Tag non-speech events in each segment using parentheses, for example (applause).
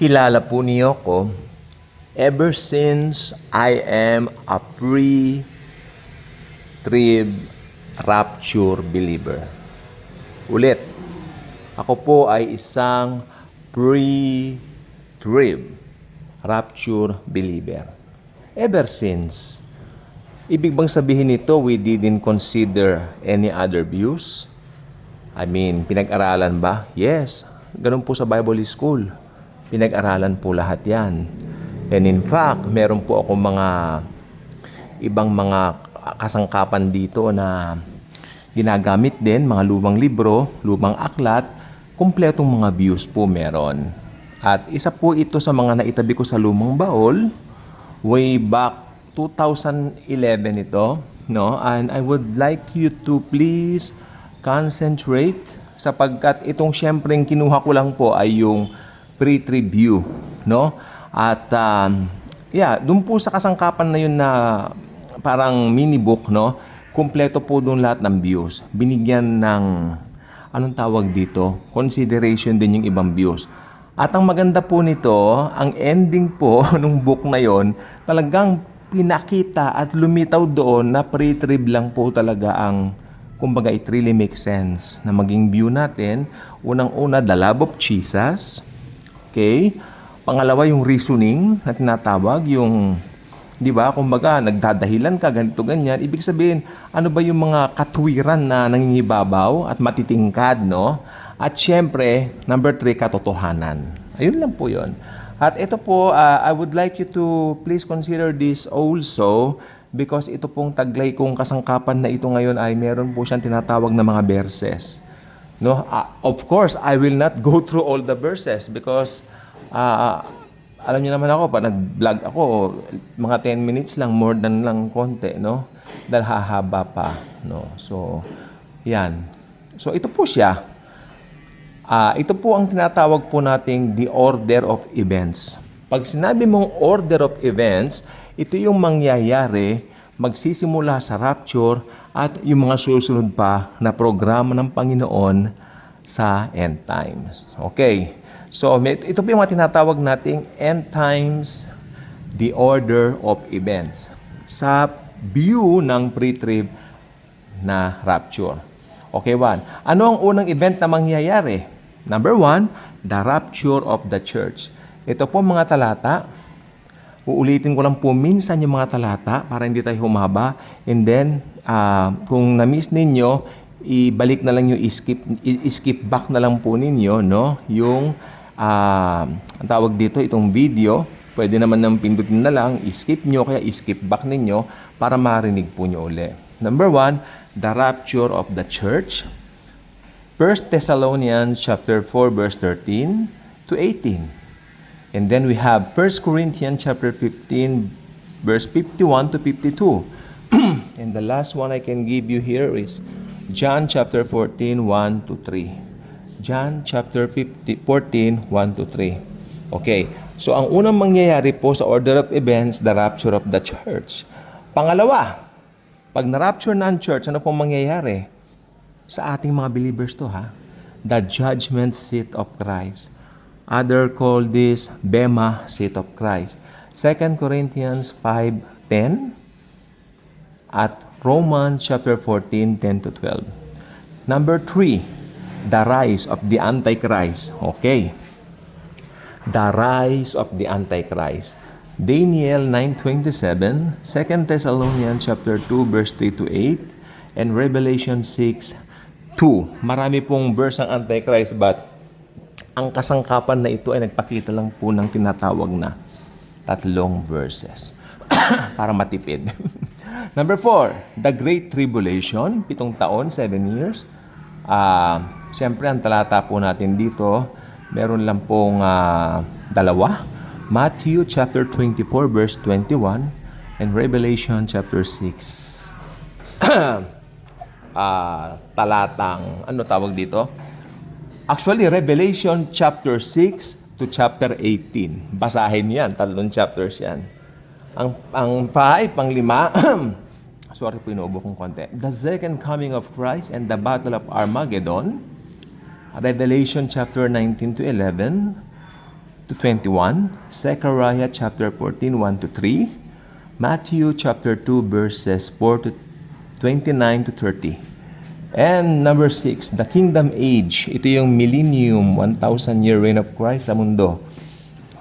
Kilala po niyo ko ever since I am a pre-trib rapture believer. Ulit, ako po ay isang pre-trib rapture believer. Ever since. Ibig bang sabihin nito, we didn't consider any other views? I mean, pinag-aralan ba? Yes. Ganun po sa Bible School. Pinag-aralan po lahat yan. And in fact, meron po ako mga ibang mga kasangkapan dito na ginagamit din, mga lumang libro, lumang aklat, kumpletong mga views po meron. At isa po ito sa mga naitabi ko sa lumang baol, way back 2011 ito, no? And I would like you to please concentrate sapagkat itong syempreng kinuha ko lang po ay yung pre-tribute, no? At um, yeah, doon po sa kasangkapan na yun na parang mini book, no? Kumpleto po doon lahat ng views. Binigyan ng anong tawag dito? Consideration din yung ibang views. At ang maganda po nito, ang ending po (laughs) nung book na yon, talagang pinakita at lumitaw doon na pre-trib lang po talaga ang kumbaga it really makes sense na maging view natin. Unang-una, the love of Jesus. Okay? Pangalawa, yung reasoning na tinatawag, yung, di ba, kumbaga, nagdadahilan ka, ganito, ganyan. Ibig sabihin, ano ba yung mga katwiran na nangingibabaw at matitingkad, no? At syempre, number three, katotohanan. Ayun lang po yun. At ito po, uh, I would like you to please consider this also because ito pong taglay kong kasangkapan na ito ngayon ay meron po siyang tinatawag na mga verses. No, uh, of course, I will not go through all the verses because uh, alam niyo naman ako, pag nag-vlog ako, mga 10 minutes lang, more than lang konti, no? Dahil hahaba pa, no? So, yan. So, ito po siya. Ah, ito po ang tinatawag po nating the order of events. Pag sinabi mong order of events, ito yung mangyayari magsisimula sa rapture at yung mga susunod pa na programa ng Panginoon sa end times. Okay. So, ito po yung mga tinatawag nating end times, the order of events. Sa view ng pre-trib na rapture. Okay, one. Ano ang unang event na mangyayari? Number one, the rapture of the church. Ito po mga talata. Uulitin ko lang po minsan yung mga talata para hindi tayo humaba. And then, ah, kung na-miss ninyo, ibalik na lang yung skip skip back na lang po ninyo no yung ah, ang tawag dito itong video pwede naman nang pindutin na lang skip nyo kaya skip back ninyo para marinig po nyo uli number one the rapture of the church 1 Thessalonians chapter 4 verse 13 to 18. And then we have 1 Corinthians chapter 15 verse 51 to 52. (clears throat) and the last one I can give you here is John chapter 14 1 to 3. John chapter 50, 14 1 to 3. Okay. So ang unang mangyayari po sa order of events, the rapture of the church. Pangalawa, pag na-rapture na ang church, ano pong mangyayari? sa ating mga believers to ha. The judgment seat of Christ. Other call this Bema seat of Christ. 2 Corinthians 5:10 at Romans chapter 14 10 to 12. Number 3, the rise of the Antichrist. Okay. The rise of the Antichrist. Daniel 9:27, 2 Thessalonians chapter 2 verse 3 to 8, and Revelation 6 2. Marami pong verse ang Antichrist but ang kasangkapan na ito ay nagpakita lang po ng tinatawag na tatlong verses (coughs) para matipid. (laughs) Number 4, the Great Tribulation, pitong taon, seven years. Ah, Siyempre, ang talata po natin dito, meron lang pong ah, dalawa. Matthew chapter 24 verse 21 and Revelation chapter 6 (coughs) ah, talatang, ano tawag dito? Actually, Revelation chapter 6 to chapter 18. Basahin yan, tatlong chapters yan. Ang, ang five, pang lima, (clears throat) sorry po, inuubo kong konti. The second coming of Christ and the battle of Armageddon. Revelation chapter 19 to 11. to 21, Zechariah chapter 14, 1 to 3, Matthew chapter 2, verses 4 to 29 to 30. And number 6, the kingdom age. Ito yung millennium, 1,000 year reign of Christ sa mundo.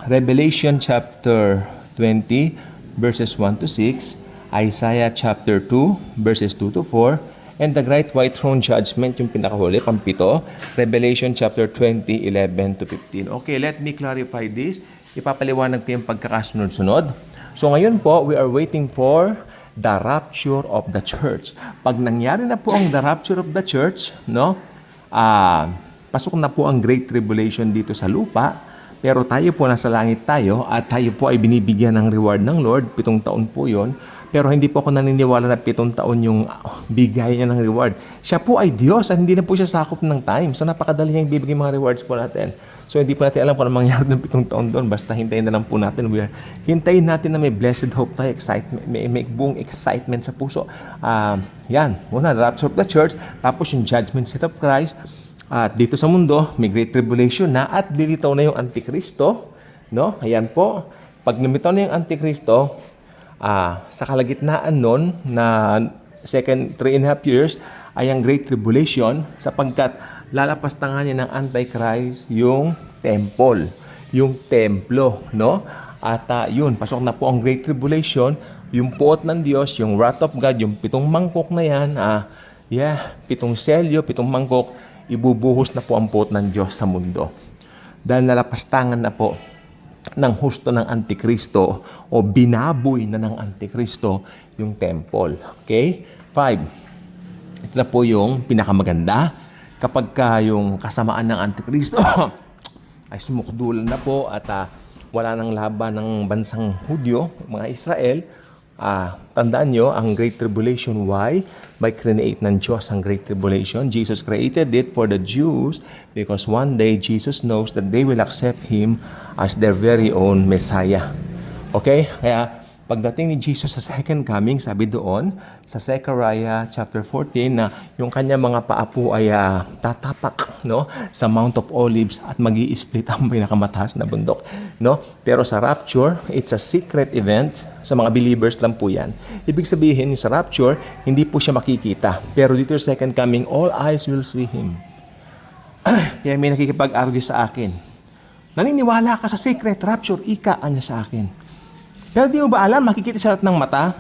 Revelation chapter 20, verses 1 to 6, Isaiah chapter 2, verses 2 to 4, and the great white throne judgment, yung pinakahuli, pampito, Revelation chapter 20, 11 to 15. Okay, let me clarify this. Ipapaliwanag ko yung pagkakasunod-sunod. So ngayon po, we are waiting for the rapture of the church. Pag nangyari na po ang the rapture of the church, no? Ah, pasok na po ang great tribulation dito sa lupa. Pero tayo po nasa langit tayo at tayo po ay binibigyan ng reward ng Lord. Pitong taon po yon. Pero hindi po ako naniniwala na pitong taon yung bigay niya ng reward. Siya po ay Diyos at hindi na po siya sakop ng time. So napakadali niyang bibigay mga rewards po natin. So hindi po natin alam kung ano mangyari ng pitong taon doon. Basta hintayin na lang po natin. We are, hintayin natin na may blessed hope tayo, excitement, may, may buong excitement sa puso. Ah, yan, muna, the rapture of the church, tapos yung judgment seat of Christ, at dito sa mundo, may great tribulation na at dilitaw na yung Antikristo. No? Ayan po. Pag lumitaw na yung Antikristo, ah, sa kalagitnaan nun na second three and a half years ay ang great tribulation sapagkat lalapastangan niya ng Antichrist yung temple, yung templo, no? At ah, yun, pasok na po ang great tribulation, yung puot ng Diyos, yung wrath of God, yung pitong mangkok na yan, ah, yeah, pitong selyo, pitong mangkok, ibubuhos na po ang puot ng Diyos sa mundo. Dahil nalapastangan na po ng husto ng Antikristo o binaboy na ng Antikristo yung temple. Okay? Five. Ito na po yung pinakamaganda. Kapag ka yung kasamaan ng Antikristo (coughs) ay sumukdulan na po at ah, wala nang laban ng bansang Hudyo, mga Israel, Ah, tandaan nyo, ang Great Tribulation, why? By create ng Diyos ang Great Tribulation. Jesus created it for the Jews because one day Jesus knows that they will accept Him as their very own Messiah. Okay? Kaya, pagdating ni Jesus sa second coming, sabi doon sa Zechariah chapter 14 na yung kanya mga paapo ay ah, tatapak no sa Mount of Olives at magi split ang (laughs) pinakamataas na bundok no pero sa rapture it's a secret event sa mga believers lang po yan ibig sabihin sa rapture hindi po siya makikita pero dito sa second coming all eyes will see him (clears throat) kaya may nakikipag-argue sa akin naniniwala ka sa secret rapture ika anya sa akin pero di mo ba alam, makikita sa lahat ng mata?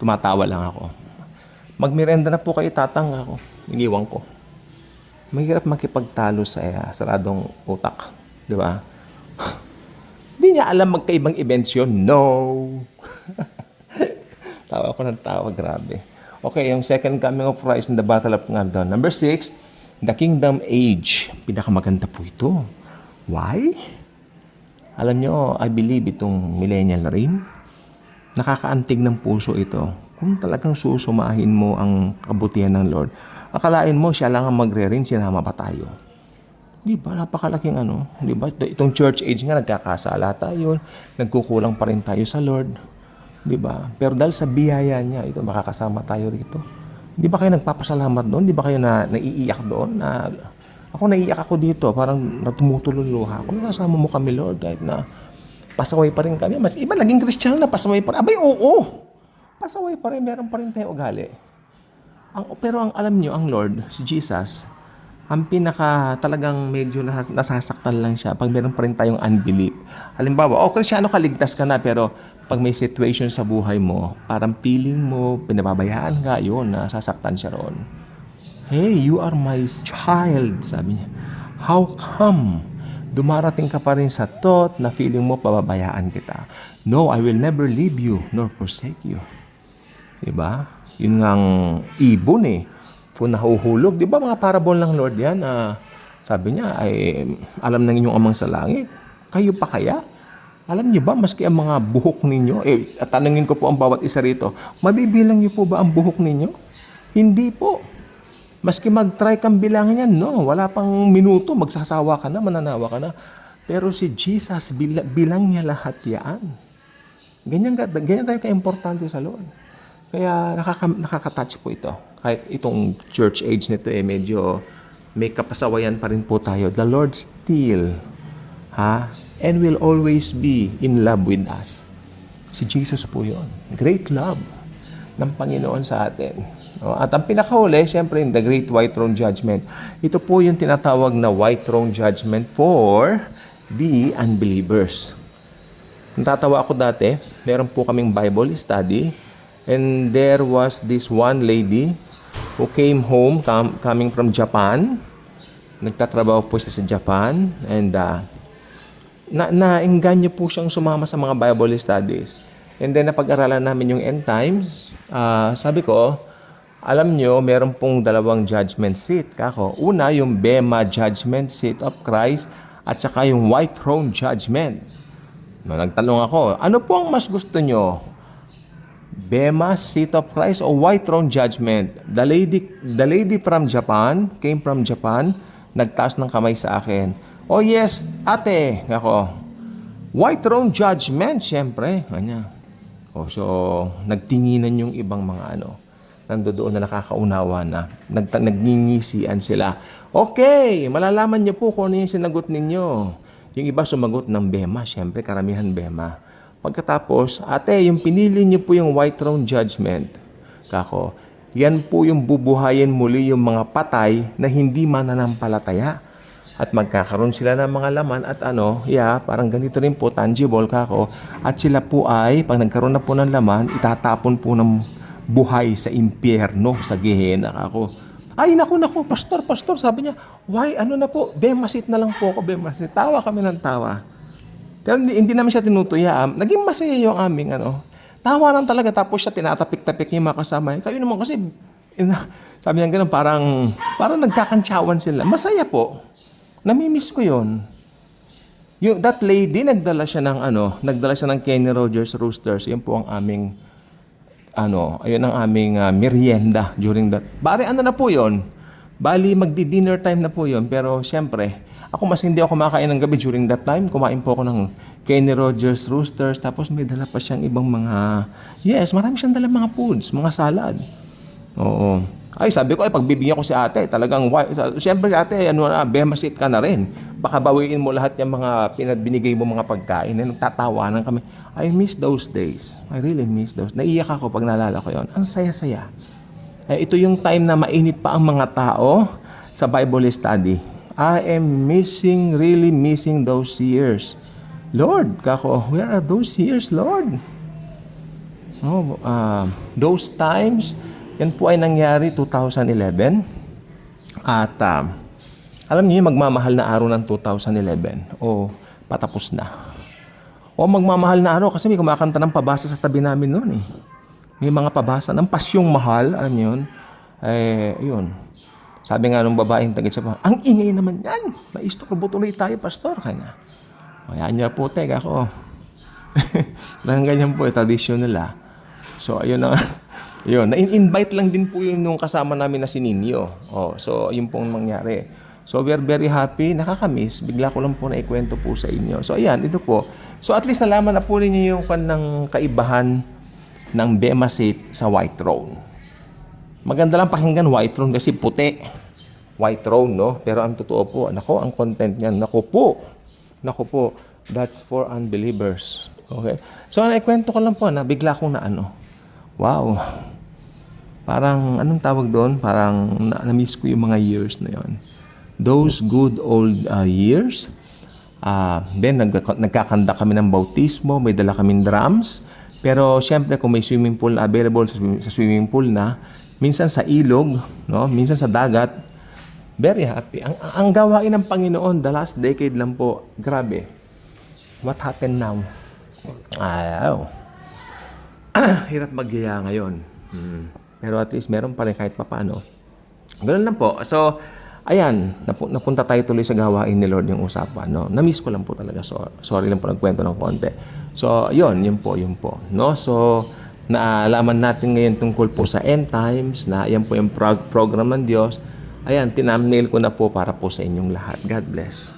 Tumatawa lang ako. Magmirenda na po kayo, tatang ako. Iniwan ko. Mahirap makipagtalo sa uh, saradong utak. Di ba? (laughs) Hindi niya alam magkaibang events yun. No! (laughs) tawa ko ng tawa, grabe. Okay, yung second coming of Christ in the Battle of Ngandon. Number six, the Kingdom Age. Pinakamaganda po ito. Why? Alam nyo, I believe itong millennial na rin. Nakakaantig ng puso ito. Kung talagang susumahin mo ang kabutihan ng Lord, akalain mo siya lang ang magre-reign, sinama pa tayo. Di ba? Napakalaking ano. Di ba? Ito- Itong church age nga, nagkakasala tayo. Nagkukulang pa rin tayo sa Lord. Di ba? Pero dahil sa biyaya niya, ito, makakasama tayo rito. Di ba kayo nagpapasalamat doon? Di ba kayo na naiiyak doon? Na, ako naiiyak ako dito, parang natumutulo yung luha ako. Nasasama mo kami, Lord, kahit na pasaway pa rin kami. Mas iba, naging Kristiyano na pasaway pa rin. Abay, oo! Pasaway pa rin, meron pa rin tayo ugali. Ang, pero ang alam nyo, ang Lord, si Jesus, ang pinaka talagang medyo nas- nasasaktan lang siya pag meron pa rin tayong unbelief. Halimbawa, oh, Krisyano ka, ligtas ka na, pero pag may situation sa buhay mo, parang feeling mo, pinababayaan ka, yun, nasasaktan siya roon. Hey, you are my child, sabi niya. How come? Dumarating ka pa rin sa thought na feeling mo pababayaan kita. No, I will never leave you nor forsake you. Diba? Yun ngang ibon eh. Kung nahuhulog, di ba mga parable ng Lord yan? ah, sabi niya, ay alam ng inyong amang sa langit. Kayo pa kaya? Alam niyo ba, maski ang mga buhok ninyo, eh, tanungin ko po ang bawat isa rito, mabibilang niyo po ba ang buhok ninyo? Hindi po. Maski mag-try kang bilangin yan, no. Wala pang minuto, magsasawa ka na, mananawa ka na. Pero si Jesus, bila- bilang niya lahat yan. Ganyan, ganyan tayo ka-importante sa Lord. Kaya nakaka, nakaka-touch po ito. Kahit itong church age nito eh, medyo may kapasawayan pa rin po tayo. The Lord still, ha, and will always be in love with us. Si Jesus po yun. Great love ng Panginoon sa atin. At ang pinakahuli, siyempre, in the Great White Throne Judgment, ito po yung tinatawag na White Throne Judgment for the unbelievers. Natatawa ako dati, meron po kaming Bible study, and there was this one lady who came home com- coming from Japan. Nagtatrabaho po siya sa Japan, and uh, na naengganyo po siyang sumama sa mga Bible studies. And then napag-aralan namin yung end times. Ah, sabi ko, alam nyo, meron pong dalawang judgment seat. Kako, una yung Bema judgment seat of Christ at saka yung White Throne judgment. No, nagtanong ako, ano po ang mas gusto nyo? Bema seat of Christ o White Throne judgment? The lady, the lady from Japan, came from Japan, nagtaas ng kamay sa akin. Oh yes, ate, ako. White throne judgment, syempre. Kanya. Oh, so, nagtinginan yung ibang mga ano. Nandoon na nakakaunawa na. Nag, nagngingisian sila. Okay, malalaman niyo po kung ano yung sinagot ninyo. Yung iba sumagot ng Bema, syempre, karamihan Bema. Pagkatapos, ate, yung pinili niyo po yung white throne judgment. Kako, yan po yung bubuhayin muli yung mga patay na hindi mananampalataya at magkakaroon sila ng mga laman at ano, yeah, parang ganito rin po, tangible kako. At sila po ay, pag nagkaroon na po ng laman, itatapon po ng buhay sa impyerno, sa Gehenna kako. Ay, naku, naku, pastor, pastor, sabi niya, why, ano na po, bemasit na lang po ako, bemasit. Tawa kami ng tawa. Pero hindi, hindi namin siya tinutuya. Naging masaya yung aming ano. Tawa lang talaga, tapos siya tinatapik-tapik niya mga kasama. Kayo naman kasi, ina, sabi niya ganun, parang, parang nagkakantsawan sila. Masaya po. Namimiss ko yon. Yung, that lady, nagdala siya ng ano, nagdala siya ng Kenny Rogers Roosters. Yan po ang aming, ano, ayun ang aming ah, merienda during that. Bari, ano na po yon? Bali, magdi-dinner time na po yon. Pero, syempre, ako mas hindi ako kumakain ng gabi during that time. Kumain po ako ng Kenny Rogers Roosters. Tapos may dala pa siyang ibang mga, yes, marami siyang dala mga foods, mga salad. Oo. Ay, sabi ko, ay, pagbibigyan ko si ate, talagang, siyempre ate, ano na, bemasit ka na rin. Baka bawiin mo lahat yung mga pinabinigay mo mga pagkain. Eh, nagtatawanan kami. I miss those days. I really miss those. Naiyak ako pag naalala ko yon. Ang saya-saya. Eh, ito yung time na mainit pa ang mga tao sa Bible study. I am missing, really missing those years. Lord, kako, where are those years, Lord? Oh, ah, those times, yan po ay nangyari 2011. At ah, alam niyo magmamahal na araw ng 2011 o patapos na. O magmamahal na araw kasi may kumakanta ng pabasa sa tabi namin noon eh. May mga pabasa ng pasyong mahal, alam niyo yun? Eh, yun. Sabi nga nung babaeng tagit sa ang ingay naman yan. Maistorbo tuloy tayo, pastor. Kanya. O yan niya po, teka ako. Lang (laughs) ganyan po, eh, tradisyon nila. So, ayun na. (laughs) yun, na-invite lang din po yun nung kasama namin na si Ninyo. Oh, so, yun pong mangyari. So, we're very happy. Nakakamiss. Bigla ko lang po na ikwento po sa inyo. So, ayan, ito po. So, at least nalaman na po ninyo yung kanang kaibahan ng Bema seat sa White Throne. Maganda lang pakinggan White Throne kasi puti. White Throne, no? Pero ang totoo po, nako, ang content niyan, nako po. Nako po, that's for unbelievers. Okay? So, naikwento ko lang po na bigla kong na ano. Wow. Parang, anong tawag doon? Parang na- na-miss ko yung mga years na yon. Those good old uh, years. Ah, then, nag nagkakanda kami ng bautismo, may dala kaming drums. Pero, syempre, kung may swimming pool na available sa, sa swimming pool na, minsan sa ilog, no? minsan sa dagat, very happy. Ang, ang gawain ng Panginoon, the last decade lang po, grabe. What happened now? Ayaw. (clears throat) Hirap magyaya ngayon. Hmm. Pero at least meron pa rin kahit papano. Ganun lang po. So, ayan, napu- napunta tayo tuloy sa gawain ni Lord yung usapan. No? Na-miss ko lang po talaga. So, sorry lang po nagkwento ng konti. So, yun, yun po, yun po. No? So, naalaman natin ngayon tungkol po sa end times, na yan po yung prog- program ng Diyos. Ayan, tinamnail ko na po para po sa inyong lahat. God bless.